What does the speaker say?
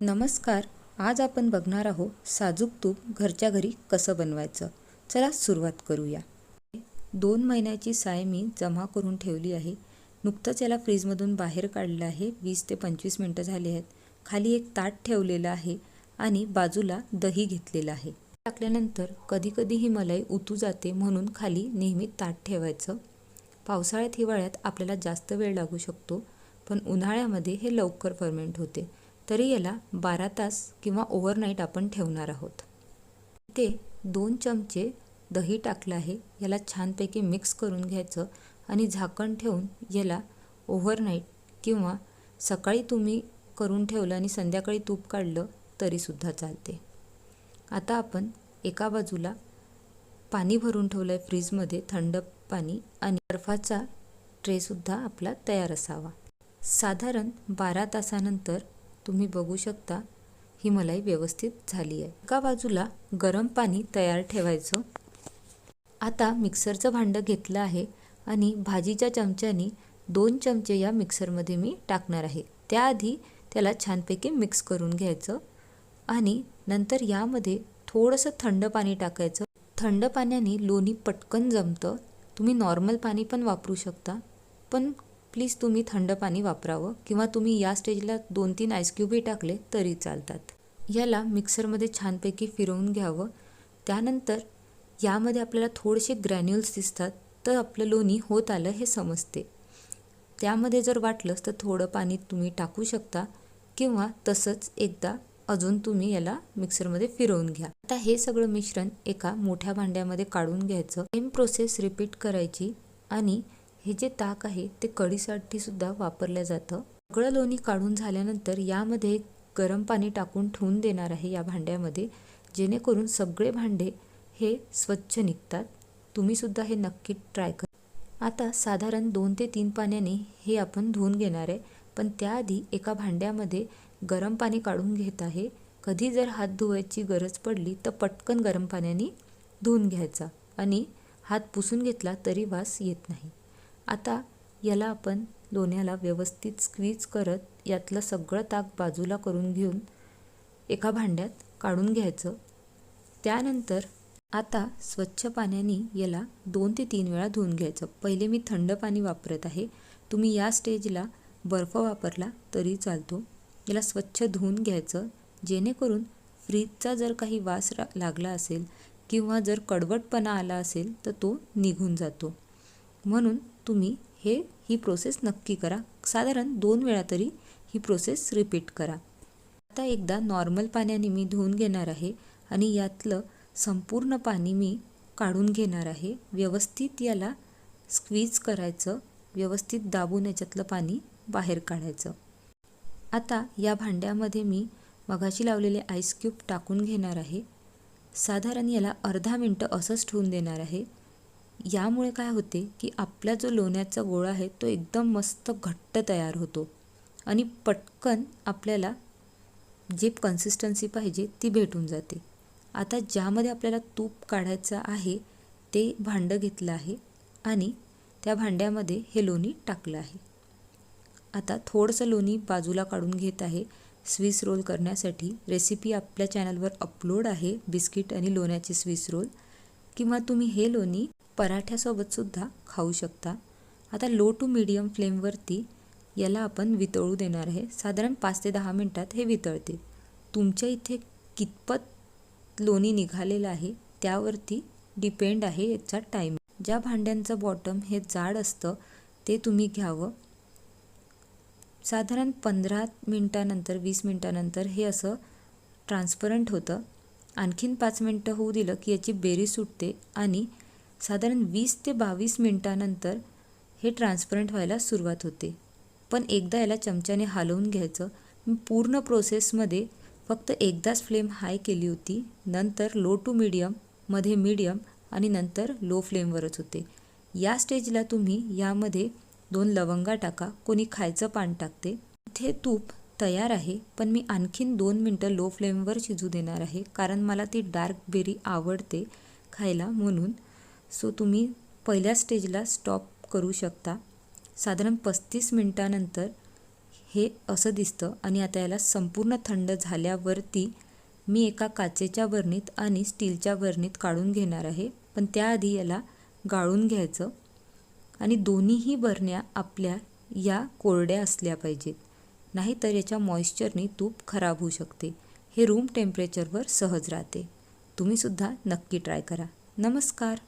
नमस्कार आज आपण बघणार आहोत साजूक तूप घरच्या घरी कसं बनवायचं. चला सुरुवात करूया. दोन महिन्याची साय मी जमा करून ठेवली आहे. नुकतंच याला फ्रीजमधून बाहेर काढलं आहे. वीस ते पंचवीस मिनटं झाली आहेत. खाली एक ताट ठेवलेलं आहे आणि बाजूला दही घेतलेलं आहे. टाकल्यानंतर कधीकधी ही मलाई उतू जाते म्हणून खाली नेहमी ताट ठेवायचं. पावसाळ्यात हिवाळ्यात आपल्याला जास्त वेळ लागू शकतो पण उन्हाळ्यामध्ये हे लवकर फर्मेंट होते. तरी याला बारा तास किंवा ओव्हरनाईट आपण ठेवणार आहोत. ते दोन चमचे दही टाकलं आहे. याला छानपैकी मिक्स करून घ्यायचं आणि झाकण ठेवून याला ओव्हरनाईट किंवा सकाळी तुम्ही करून ठेवलं आणि संध्याकाळी तूप काढलं तरीसुद्धा चालते. आता आपण एका बाजूला पाणी भरून ठेवलं आहे फ्रीजमध्ये थंड पाणी आणि बर्फाचा ट्रेसुद्धा आपला तयार असावा. साधारण बारा तासानंतर तुम्ही बघू शकता ही मलाई व्यवस्थित झाली आहे. एका बाजूला गरम पाणी तयार ठेवायचं. आता मिक्सरचं भांडं घेतलं आहे आणि भाजीच्या चमच्यानी दोन चमचे या मिक्सरमध्ये मी टाकणार आहे. त्याआधी त्याला छानपैकी मिक्स करून घ्यायचं आणि नंतर यामध्ये थोडंसं थंड पाणी टाकायचं. थंड पाण्याने लोणी पटकन जमतं. तुम्ही नॉर्मल पाणी पण वापरू शकता पण प्लीज तुम्ही थंड पाणी वापरावं किंवा तुम्ही या स्टेजला दोन तीन आईस्क्यूबही टाकले तरी चालतात. याला मिक्सरमध्ये छानपैकी फिरवून घ्यावं. त्यानंतर यामध्ये आपल्याला थोडेसे ग्रॅन्युल्स दिसतात तर आपलं लोणी होत आलं हे समजते. त्यामध्ये जर वाटलंच तर थोडं पाणी तुम्ही टाकू शकता किंवा तसंच एकदा अजून तुम्ही याला मिक्सरमध्ये फिरवून घ्या. आता हे सगळं मिश्रण एका मोठ्या भांड्यामध्ये काढून घ्यायचं. सेम प्रोसेस रिपीट करायची आणि हे जे ताक आहे ते कढीसाठी सुद्धा वापरलं जातं. सगळं लोणी काढून झाल्यानंतर यामध्ये गरम पाणी टाकून ठेवून देणार आहे या भांड्यामध्ये जेणेकरून सगळे भांडे हे स्वच्छ निघतात. तुम्हीसुद्धा हे नक्की ट्राय करा. आता साधारण दोन ते तीन पाण्याने हे आपण धुवून घेणार आहे. पण त्याआधी एका भांड्यामध्ये गरम पाणी काढून घेत आहे. कधी जर हात धुवायची गरज पडली तर पटकन गरम पाण्याने धुवून घ्यायचा. आणि हात पुसून घेतला तरी वास येत नाही. आता याला आपण लोण्याला व्यवस्थित स्क्वीज करत यातलं सगळं ताक बाजूला करून घेऊन एका भांड्यात काढून घ्यायचं. त्यानंतर आता स्वच्छ पाण्याने याला दोन ते तीन वेळा धुवून घ्यायचं. पहिले मी थंड पाणी वापरत आहे. तुम्ही या स्टेजला बर्फ वापरला तरी चालतो. याला स्वच्छ धुवून घ्यायचं. जेणेकरून फ्रीजचा जर काही वास लागला असेल किंवा जर कडवटपणा आला असेल तर तो निघून जातो. म्हणून तुम्ही हे ही प्रोसेस नक्की करा. साधारण दोन वेळा तरी ही प्रोसेस रिपीट करा. आता एकदा नॉर्मल पाण्याने मी धुवून घेणार आहे आणि यातलं संपूर्ण पाणी मी काढून घेणार आहे. व्यवस्थित याला स्क्वीज करायचं व्यवस्थित दाबून याच्यातलं पाणी बाहेर काढायचं. आता या भांड्यामध्ये मी मघाशी लावलेले आईस क्यूब टाकून घेणार आहे. साधारण याला अर्धा मिनटं असंच ठेवून देणार आहे. यामुळे काय होते की आपला जो लोण्याचा गोळा आहे तो एकदम मस्त घट्ट तयार होतो. आणि पटकन आपल्याला जे कन्सिस्टन्सी पाहिजे ती भेटून जाते. आता ज्यामध्ये आपल्याला तूप काढायचं आहे ते भांडं घेतलं आहे आणि त्या भांड्यामध्ये हे लोणी टाकलं आहे. आता थोडंसं लोणी बाजूला काढून घेत आहे. स्विस रोल करण्यासाठी रेसिपी आपल्या चॅनलवर अपलोड आहे. बिस्किट आणि लोण्याचे स्विस रोल. किंवा तुम्ही हे लोणी पराठ्यासोबतसुद्धा खाऊ शकता. आता लो टू मीडियम फ्लेमवरती याला आपण वितळू देणार आहे. साधारण पाच ते दहा मिनटात हे वितळते तुमच्या इथे कितपत लोणी निघालेलं आहे त्यावरती डिपेंड आहे याचा टाईम ज्या भांड्यांचं बॉटम हे जाड असतं ते तुम्ही घ्यावं. साधारण पंधरा मिनटानंतर वीस मिनटानंतर हे असं ट्रान्सपरंट होतं. आणखीन पाच मिनटं होऊ दिलं की याची बेरी सुटते आणि साधारण वीस ते बावीस मिनटानंतर हे ट्रान्सपरंट व्हायला सुरुवात होते. पण एकदा याला चमच्याने हलवून घ्यायचं मी पूर्ण प्रोसेसमध्ये फक्त एकदाच फ्लेम हाय केली होती. नंतर लो टू मीडियममध्ये मीडियम आणि नंतर लो फ्लेमवरच होते. या स्टेजला तुम्ही यामध्ये दोन लवंगा टाका कोणी खायचं पान टाकते. इथे तूप तयार आहे पण मी आणखीन दोन मिनटं लो फ्लेमवर शिजू देणार आहे कारण मला ती डार्क बेरी आवडते खायला म्हणून. सो तुम्ही पहिल्या स्टेजला स्टॉप करू शकता. साधारण पस्तीस मिनटानंतर हे असं दिसतं आणि आता याला संपूर्ण थंड झाल्यावरती मी एका काचेच्या बरणीत आणि स्टीलच्या बरणीत काढून घेणार आहे. पण त्याआधी याला गाळून घ्यायचं आणि दोन्हीही बरण्या आपल्या या कोरड्या असल्या पाहिजेत. नाहीतर याच्या मॉइश्चरने तूप खराब होऊ शकते. हे रूम टेम्परेचरवर सहज राहते. तुम्हीसुद्धा नक्की ट्राय करा. नमस्कार!